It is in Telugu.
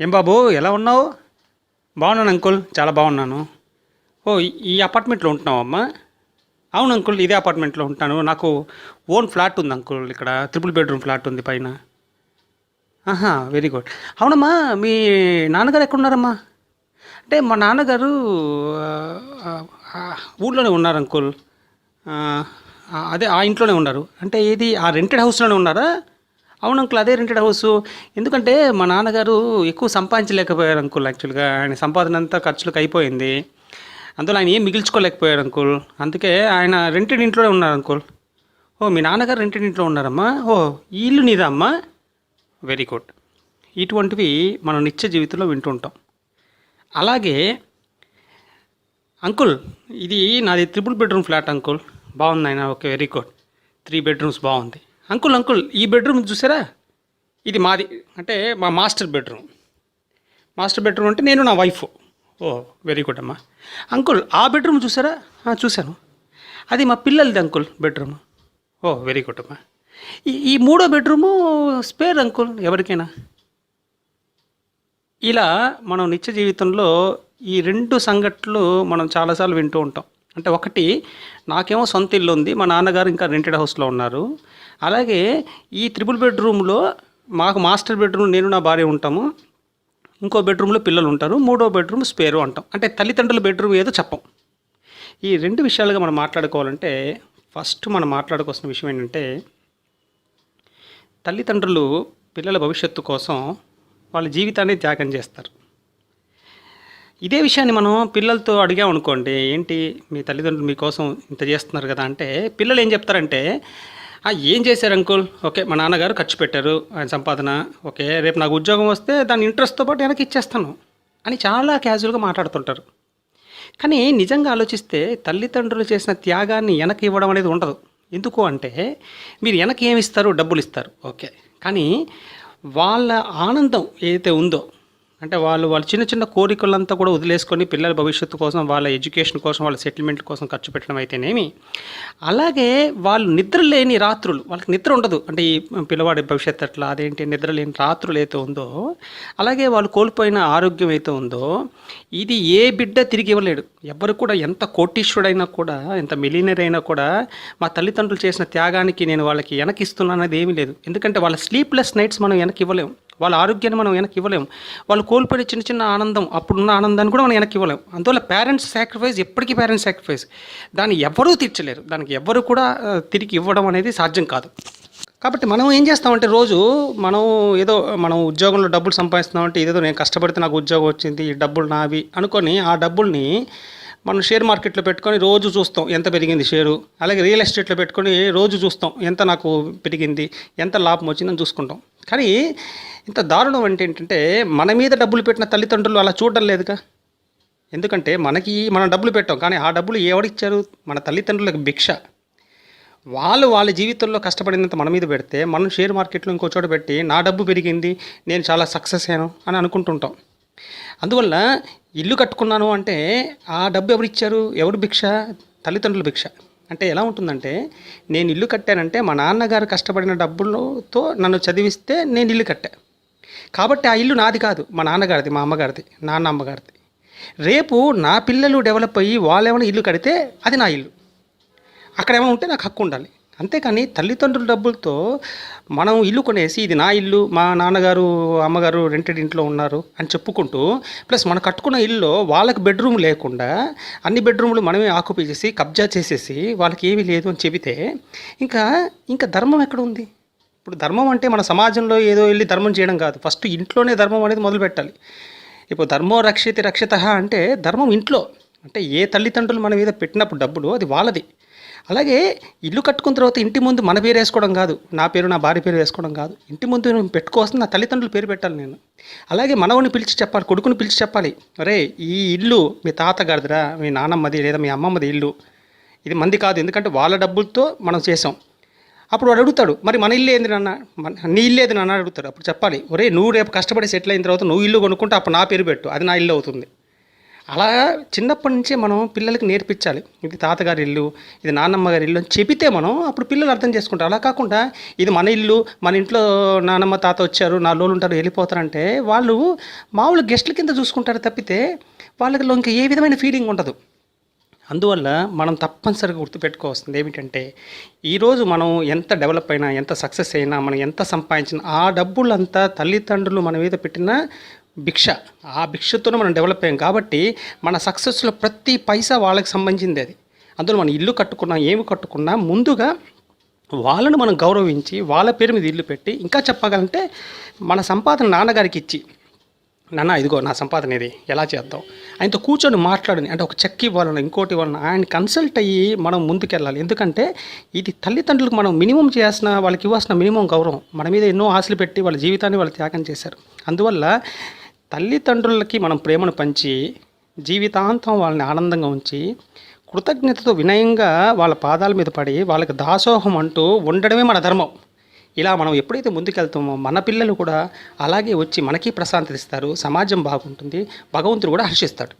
ఏం బాబు ఎలా ఉన్నావు? బాగున్నాను అంకుల్ చాలా బాగున్నాను. ఓ ఈ- అపార్ట్మెంట్లో ఉంటున్నావమ్మా? అవును అంకుల్ ఇదే అపార్ట్మెంట్లో ఉంటాను. నాకు ఓన్ ఫ్లాట్ ఉంది అంకుల్ ఇక్కడ త్రిపుల్ బెడ్రూమ్ ఫ్లాట్ ఉంది పైన. ఆహా వెరీ గుడ్. అవునమ్మా మీ నాన్నగారు ఎక్కడున్నారమ్మా? అంటే మా నాన్నగారు ఊళ్ళోనే ఉన్నారు అంకుల్. అదే ఆ ఇంట్లోనే ఉన్నారు. అంటే ఏది ఆ రెంటెడ్ హౌస్లోనే ఉన్నారా? అవును అంకుల్ అదే రెంటెడ్ హౌస్ ఎందుకంటే మా నాన్నగారు ఎక్కువ సంపాదించలేకపోయారు అంకుల్ యాక్చువల్గా ఆయన సంపాదన అంతా ఖర్చులకు అయిపోయింది. అందులో ఆయన ఏం మిగిల్చుకోలేకపోయారు అంకుల్? అందుకే ఆయన రెంటెడ్ ఇంట్లోనే ఉన్నారు అంకుల్. ఓ మీ నాన్నగారు రెంటెడ్ ఇంట్లో ఉన్నారమ్మా? ఓ ఈ ఇల్లు నీదా అమ్మా? వెరీ గుడ్ ఇటువంటివి మనం నిత్య జీవితంలో వింటుంటాం. అలాగే అంకుల్ ఇది నాది త్రిపుల్ బెడ్రూమ్ ఫ్లాట్ అంకుల్. బాగుంది ఆయన okay very good three bedrooms బాగుంది. అంకుల్ అంకుల్ ఈ బెడ్రూమ్ చూసారా? ఇది మాది. అంటే మా మాస్టర్ బెడ్రూమ్. మాస్టర్ బెడ్రూమ్ అంటే నేను నా వైఫ్. ఓ వెరీ గుడ్ అమ్మా. అంకుల్ ఆ బెడ్రూమ్ చూసారా? చూశాను. అది మా పిల్లలది uncle bedroom. Oh very good అమ్మా. ఈ ఈ మూడో బెడ్రూము స్పేర్ అంకుల్ ఎవరికైనా? ఇలా మనం నిత్య జీవితంలో ఈ రెండు సంఘటనలు మనం చాలాసార్లు వింటూ ఉంటాం. అంటే ఒకటి నాకేమో సొంత ఇల్లు ఉంది. మా నాన్నగారు ఇంకా రెంటెడ్ హౌస్లో ఉన్నారు. అలాగే ఈ త్రిపుల్ బెడ్రూమ్లో మాకు మాస్టర్ బెడ్రూమ్ నేను నా భార్య ఉంటాము. ఇంకో బెడ్రూమ్లో పిల్లలు ఉంటారు. మూడో బెడ్రూమ్ స్పేరు అంటాం. అంటే తల్లిదండ్రుల బెడ్రూమ్ ఏదో చెప్పం. ఈ రెండు విషయాలుగా మనం మాట్లాడుకోవాలంటే ఫస్ట్ మనం మాట్లాడుకోవాల్సిన విషయం ఏంటంటే తల్లిదండ్రులు పిల్లల భవిష్యత్తు కోసం వాళ్ళ జీవితాన్ని త్యాగం చేస్తారు. ఇదే విషయాన్ని మనం పిల్లలతో అడిగామనుకోండి ఏంటి మీ తల్లిదండ్రులు మీకోసం ఇంత చేస్తున్నారు కదా? అంటే పిల్లలు ఏం చెప్తారంటే ఏం చేశారు అంకుల్? ఓకే మా నాన్నగారు ఖర్చు పెట్టారు ఆయన సంపాదన. ఓకే రేపు నాకు ఉద్యోగం వస్తే దాని ఇంట్రెస్ట్తో పాటు వెనక్కి ఇచ్చేస్తాను అని చాలా క్యాజువల్గా మాట్లాడుతుంటారు. కానీ నిజంగా ఆలోచిస్తే తల్లిదండ్రులు చేసిన త్యాగాన్ని వెనక్కి ఇవ్వడం అనేది ఉండదు. ఎందుకు అంటే మీరు వెనక్కి ఏమి ఇస్తారు? డబ్బులు ఇస్తారు. ఓకే కానీ వాళ్ళ ఆనందం ఏదైతే ఉందో అంటే వాళ్ళు వాళ్ళ చిన్న చిన్న కోరికలంతా కూడా వదిలేసుకొని పిల్లల భవిష్యత్తు కోసం వాళ్ళ ఎడ్యుకేషన్ కోసం వాళ్ళ సెటిల్మెంట్ కోసం ఖర్చు పెట్టడం అయితేనేమి. అలాగే వాళ్ళు నిద్ర లేని రాత్రులు వాళ్ళకి నిద్ర ఉండదు. అంటే ఈ పిల్లవాడి భవిష్యత్తు అట్లా అదేంటి నిద్ర లేని రాత్రులు అయితే ఉందో అలాగే వాళ్ళు కోల్పోయిన ఆరోగ్యం అయితే ఉందో ఇది ఏ బిడ్డ తిరిగి ఇవ్వలేడు. ఎవరు కూడా ఎంత కోటీశ్వరుడైనా కూడా ఎంత మిలీనర్ అయినా కూడా మా తల్లిదండ్రులు చేసిన త్యాగానికి నేను వాళ్ళకి వెనకిస్తున్నాను అనేది ఏమీ లేదు. ఎందుకంటే వాళ్ళ స్లీప్లెస్ నైట్స్ మనం వెనక్కి ఇవ్వలేము వాళ్ళ ఆరోగ్యాన్ని మనం వెనక్కి ఇవ్వలేము వాళ్ళు కోల్పోయిన చిన్న చిన్న ఆనందం అప్పుడున్న ఆనందాన్ని కూడా మనం వెనక్కి ఇవ్వలేము అందువల్ల పేరెంట్స్ సాక్రిఫైస్ ఎప్పటికీ పేరెంట్స్ సాక్రిఫైస్ దాన్ని ఎవరూ తీర్చలేరు. దానికి ఎవరు కూడా తిరిగి ఇవ్వడం అనేది సాధ్యం కాదు. కాబట్టి మనం ఏం చేస్తామంటే రోజు మనం ఏదో మనం ఉద్యోగంలో డబ్బులు సంపాదిస్తున్నామంటే ఏదో నేను కష్టపడితే నాకు ఉద్యోగం వచ్చింది ఈ డబ్బులు నావి అనుకొని ఆ డబ్బుల్ని మనం షేర్ మార్కెట్లో పెట్టుకొని రోజు చూస్తాం ఎంత పెరిగింది షేరు. అలాగే రియల్ ఎస్టేట్లో పెట్టుకొని రోజు చూస్తాం ఎంత నాకు పెరిగింది ఎంత లాభం వచ్చిందని చూసుకుంటాం. కానీ ఇంత దారుణం అంటే ఏంటంటే మన మీద డబ్బులు పెట్టిన తల్లిదండ్రులు అలా చూడడం లేదుగా? ఎందుకంటే మనకి మనం డబ్బులు పెట్టాం కానీ ఆ డబ్బులు ఎవరిచ్చారు మన తల్లిదండ్రులకు భిక్ష. వాళ్ళు వాళ్ళ జీవితంలో కష్టపడినంత మన మీద పెడితే మనం షేర్ మార్కెట్లో ఇంకో చోట పెట్టి నా డబ్బు పెరిగింది నేను చాలా సక్సెస్ అయ్యాను అని అనుకుంటుంటాం. అందువల్ల ఇల్లు కట్టుకున్నాను అంటే ఆ డబ్బు ఎవరు ఇచ్చారు ఎవరు భిక్ష? తల్లిదండ్రుల భిక్ష. అంటే ఎలా ఉంటుందంటే నేను ఇల్లు కట్టానంటే మా నాన్నగారు కష్టపడిన డబ్బులతో నన్ను చదివిస్తే నేను ఇల్లు కట్టా. కాబట్టి ఆ ఇల్లు నాది కాదు మా నాన్నగారిది మా అమ్మగారిది నాన్న అమ్మగారిది. రేపు నా పిల్లలు డెవలప్ అయ్యి వాళ్ళు ఏమైనా ఇల్లు కడితే అది నా ఇల్లు. అక్కడ ఏమైనా ఉంటే నాకు హక్కు ఉండాలి. అంతేకాని తల్లిదండ్రుల డబ్బులతో మనం ఇల్లు కొనేసి ఇది నా ఇల్లు మా నాన్నగారు అమ్మగారు రెంటెడ్ ఇంట్లో ఉన్నారు అని చెప్పుకుంటూ ప్లస్ మనం కట్టుకున్న ఇల్లు వాళ్ళకి బెడ్రూమ్ లేకుండా అన్ని బెడ్రూమ్లు మనమే ఆక్యుపై చేసి కబ్జా చేసేసి వాళ్ళకి ఏమీ లేదు అని చెబితే ఇంకా ఇంకా ధర్మం ఎక్కడ ఉంది? ఇప్పుడు ధర్మం అంటే మన సమాజంలో ఏదో వెళ్ళి ధర్మం చేయడం కాదు. ఫస్ట్ ఇంట్లోనే ధర్మం అనేది మొదలు పెట్టాలి. ఇప్పుడు ధర్మో రక్షితి రక్షిత అంటే ధర్మం ఇంట్లో. అంటే ఏ తల్లిదండ్రులు మన మీద పెట్టినప్పుడు డబ్బులు అది వాళ్ళది. అలాగే ఇల్లు కట్టుకున్న తర్వాత ఇంటి ముందు మన పేరు వేసుకోవడం కాదు. నా పేరు నా భార్య పేరు వేసుకోవడం కాదు. ఇంటి ముందు నేను పెట్టుకోవాల్సిన నా తల్లిదండ్రుల పేరు పెట్టాలి నేను. అలాగే మనవని పిలిచి చెప్పాలి కొడుకుని పిలిచి చెప్పాలి. అరే ఈ ఇల్లు మీ తాతగారిదిరా మీ నాన్నమ్మది లేదా మీ అమ్మమ్మది ఇల్లు. ఇది మంది కాదు. ఎందుకంటే వాళ్ళ డబ్బులతో మనం చేసాం. అప్పుడు వాడు అడుగుతాడు మరి మన ఇల్లు ఏంది నాన్న? మన- నీ ఇల్లు ఏది నాన్న? అడుగుతాడు. అప్పుడు చెప్పాలి ఒరే నువ్వు రేపు కష్టపడి సెటిల్ అయిన తర్వాత నువ్వు ఇల్లు కొనుక్కుంటే అప్పుడు నా పేరు పెట్టు అది నా ఇల్లు అవుతుంది. అలా చిన్నప్పటి నుంచే మనం పిల్లలకి నేర్పించాలి. ఇది తాతగారి ఇల్లు ఇది నాన్నమ్మ గారి ఇల్లు అని చెబితే మనం అప్పుడు పిల్లలు అర్థం చేసుకుంటారు. అలా కాకుండా ఇది మన ఇల్లు మన ఇంట్లో నాన్నమ్మ తాత వచ్చారు నా లోలు ఉంటారు వెళ్ళిపోతారంటే వాళ్ళు మామూలు గెస్ట్ల కింద చూసుకుంటారు తప్పితే వాళ్ళకి ఇంకా ఏ విధమైన ఫీలింగ్ ఉండదు. అందువల్ల మనం తప్పనిసరిగా గుర్తుపెట్టుకోవాల్సింది ఏమిటంటే ఈరోజు మనం ఎంత డెవలప్ అయినా ఎంత సక్సెస్ అయినా మనం ఎంత సంపాదించినా ఆ డబ్బులంతా తల్లిదండ్రులు మన మీద పెట్టిన భిక్ష. ఆ భిక్షతోనే మనం డెవలప్ అయ్యాం కాబట్టి మన సక్సెస్లో ప్రతి పైసా వాళ్ళకి సంబంధించింది అది. అందులో మనం ఇల్లు కట్టుకున్నా ఏమి కట్టుకున్నా ముందుగా వాళ్ళను మనం గౌరవించి వాళ్ళ పేరు మీద ఇల్లు పెట్టి ఇంకా చెప్పగలంటే మన సంపాదన నాన్నగారికి ఇచ్చి నాన్న ఇదిగో నా సంపాదన ఇది ఎలా చేద్దాం? ఆయనతో కూర్చొని మాట్లాడని అంటే ఒక చెక్ ఇవ్వాలన్నా ఇంకోటి ఇవ్వాలన్నా ఆయన కన్సల్ట్ అయ్యి మనం ముందుకెళ్ళాలి. ఎందుకంటే ఇది తల్లిదండ్రులకు మనం మినిమం చేయాల్సిన వాళ్ళకి ఇవ్వాల్సిన మినిమం గౌరవం. మన మీద ఎన్నో ఆశలు పెట్టి వాళ్ళ జీవితాన్ని వాళ్ళు త్యాగం చేశారు. అందువల్ల తల్లిదండ్రులకి మనం ప్రేమను పంచి జీవితాంతం వాళ్ళని ఆనందంగా ఉంచి కృతజ్ఞతతో వినయంగా వాళ్ళ పాదాల మీద పడి వాళ్ళకి దాసోహం అంటూ ఉండడమే మన ధర్మం. ఇలా మనం ఎప్పుడైతే ముందుకెళ్తామో మన పిల్లలు కూడా అలాగే వచ్చి మనకి ప్రశాంతత ఇస్తారు సమాజం బాగుంటుంది భగవంతుడు కూడా హర్షిస్తాడు.